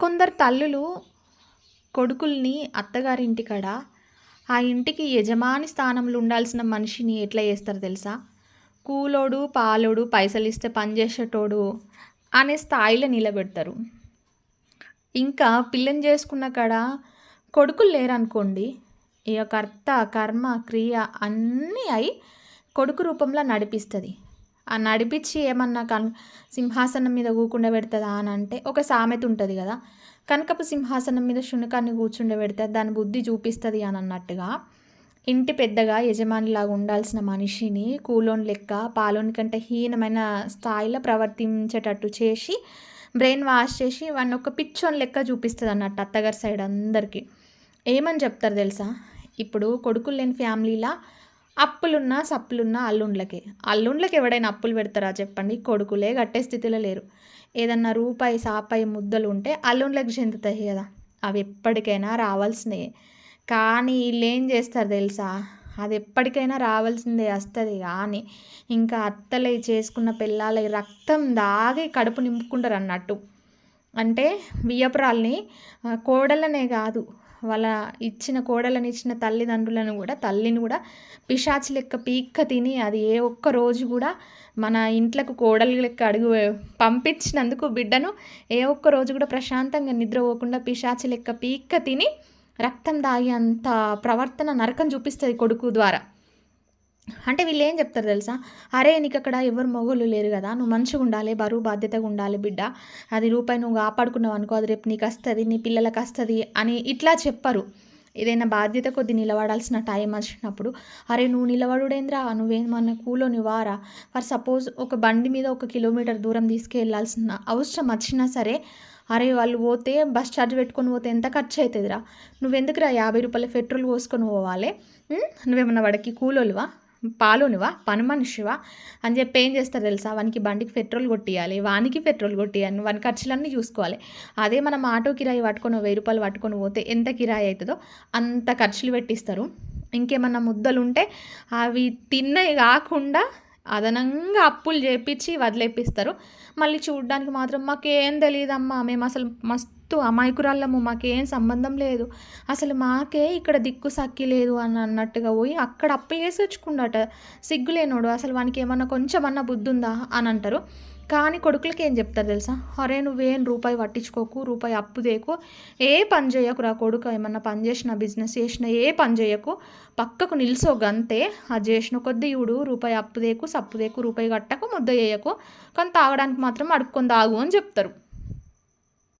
కొందరు తల్లులు కొడుకుల్ని అత్తగారింటికాడ ఆ ఇంటికి యజమాని స్థానంలో ఉండాల్సిన మనిషిని ఎట్లా చేస్తారు తెలుసా? కూలోడు పాలోడు పైసలు ఇస్తే పని చేసేటోడు అనే స్థాయిలో నిలబెడతారు. ఇంకా పిల్లని చేసుకున్న కాడ కొడుకులు లేరనుకోండి ఈ యొక్క అర్థ కర్మ క్రియ అన్నీ అయి కొడుకు రూపంలో నడిపిస్తుంది. నడిపించి ఏమన్నా కన్ సింహాసనం మీద కూకుండబెడుతుందా అని అంటే ఒక సామెత ఉంటుంది కదా. కనకపు సింహాసనం మీద శునకాన్ని కూర్చుండే పెడితే దాని బుద్ధి చూపిస్తుంది అని అన్నట్టుగా ఇంటి పెద్దగా యజమానిలాగా ఉండాల్సిన మనిషిని కూలోని లెక్క పాలోని కంటే హీనమైన స్థాయిలో ప్రవర్తించేటట్టు చేసి బ్రెయిన్ వాష్ చేసి వాడిని ఒక పిచ్చోని లెక్క చూపిస్తుంది అన్నట్టు అత్తగారి సైడ్ అందరికీ. ఏమని చెప్తారు తెలుసా? ఇప్పుడు కొడుకులు లేని ఫ్యామిలీలా అప్పులున్నా సప్పులున్నా అల్లుండ్లకే. అల్లుండ్లకి ఎవడైనా అప్పులు పెడతారా చెప్పండి. కొడుకులే కట్టే స్థితిలో లేరు. ఏదన్నా రూపాయి సాపాయి ముద్దలు ఉంటే అల్లుండ్లకి చెందుతాయి కదా. అవి ఎప్పటికైనా రావాల్సినవి కానీ వీళ్ళు ఏం చేస్తారు తెలుసా? అది ఎప్పటికైనా రావాల్సిందే వస్తుంది కానీ ఇంకా అత్తలై చేసుకున్న పిల్లల రక్తం దాగి కడుపు నింపుకుంటారు అన్నట్టు అంటే బియ్యపురాల్ని కోడలనే కాదు వాళ్ళ ఇచ్చిన కోడలను ఇచ్చిన తల్లిదండ్రులను కూడా తల్లిని కూడా పిశాచి లెక్క పీక్క తిని అది ఏ ఒక్క రోజు కూడా మన ఇంట్లకు కోడలు లెక్క అడుగు పంపించినందుకు బిడ్డను ఏ ఒక్క రోజు కూడా ప్రశాంతంగా నిద్రపోకుండా పిశాచి లెక్క పీక్క తిని రక్తం దాగి అంత ప్రవర్తన నరకం చూపిస్తుంది కొడుకు ద్వారా. అంటే వీళ్ళు ఏం చెప్తారు తెలుసా? అరే నీకు అక్కడ ఎవరు మొగోళ్ళు లేరు కదా నువ్వు మంచిగా ఉండాలి బరువు బాధ్యతగా ఉండాలి బిడ్డ. అది రూపాయి నువ్వు కాపాడుకున్నావు అనుకో అది రేపు నీకు వస్తుంది నీ పిల్లలకు వస్తుంది అని ఇట్లా చెప్పరు. ఏదైనా బాధ్యత కొద్ది నిలబడాల్సిన టైం వచ్చినప్పుడు అరే నువ్వు నిలబడుడేంద్రా? నువ్వేమన్నా కూలోని వారా ఫర్ సపోజ్ ఒక బండి మీద ఒక కిలోమీటర్ దూరం తీసుకెళ్ళాల్సిన అవసరం వచ్చినా సరే అరే వాళ్ళు పోతే బస్ ఛార్జ్ పెట్టుకొని పోతే ఎంత ఖర్చు అవుతుందిరా నువ్వెందుకురా యాభై రూపాయల పెట్రోల్ పోసుకొని పోవాలి? నువ్వేమన్నా వాడికి కూలోలువా పాలోనివా? పని మనిషివా అని చెప్పి ఏం చేస్తారు తెలుసా? వానికి బండికి పెట్రోల్ కొట్టియాలి వానికి పెట్రోల్ కొట్టియాలి వాని ఖర్చులన్నీ చూసుకోవాలి. అదే మనం ఆటో కిరాయి పట్టుకొని వెయ్యి రూపాయలు పట్టుకొని పోతే ఎంత కిరాయి అవుతుందో అంత ఖర్చులు పెట్టిస్తారు. ఇంకేమన్నా ముద్దలు ఉంటే అవి తిన్నవి కాకుండా అదనంగా అప్పులు చేపించి వదిలేపిస్తారు. మళ్ళీ చూడడానికి మాత్రం మాకేం తెలియదమ్మా మేము అసలు మస్తు అమాయకురాళ్ళము మాకేం సంబంధం లేదు. అసలు మాకే ఇక్కడ దిక్కు సక్కి లేదు అని అన్నట్టుగా పోయి అక్కడ అప్పులు చేసి వచ్చుకుండట సిగ్గులేనోడు అసలు వానికి ఏమన్నా కొంచెమన్నా బుద్ధి ఉందా అని అంటారు. కానీ కొడుకులకి ఏం చెప్తారు తెలుసా? అరే నువ్వేం రూపాయి పట్టించుకోకు రూపాయి అప్పు తేకు ఏ పని చేయకు రా కొడుకు ఏమన్నా పని చేసిన బిజినెస్ చేసిన ఏ పని చేయకు పక్కకు నిల్సో గంతే అది చేసిన కొద్దీ ఇవుడు రూపాయి అప్పు తేకు సప్పు తేకు రూపాయి కట్టకు ముద్ద చేయకు కానీ తాగడానికి మాత్రం అడుక్కొని తాగు అని చెప్తారు.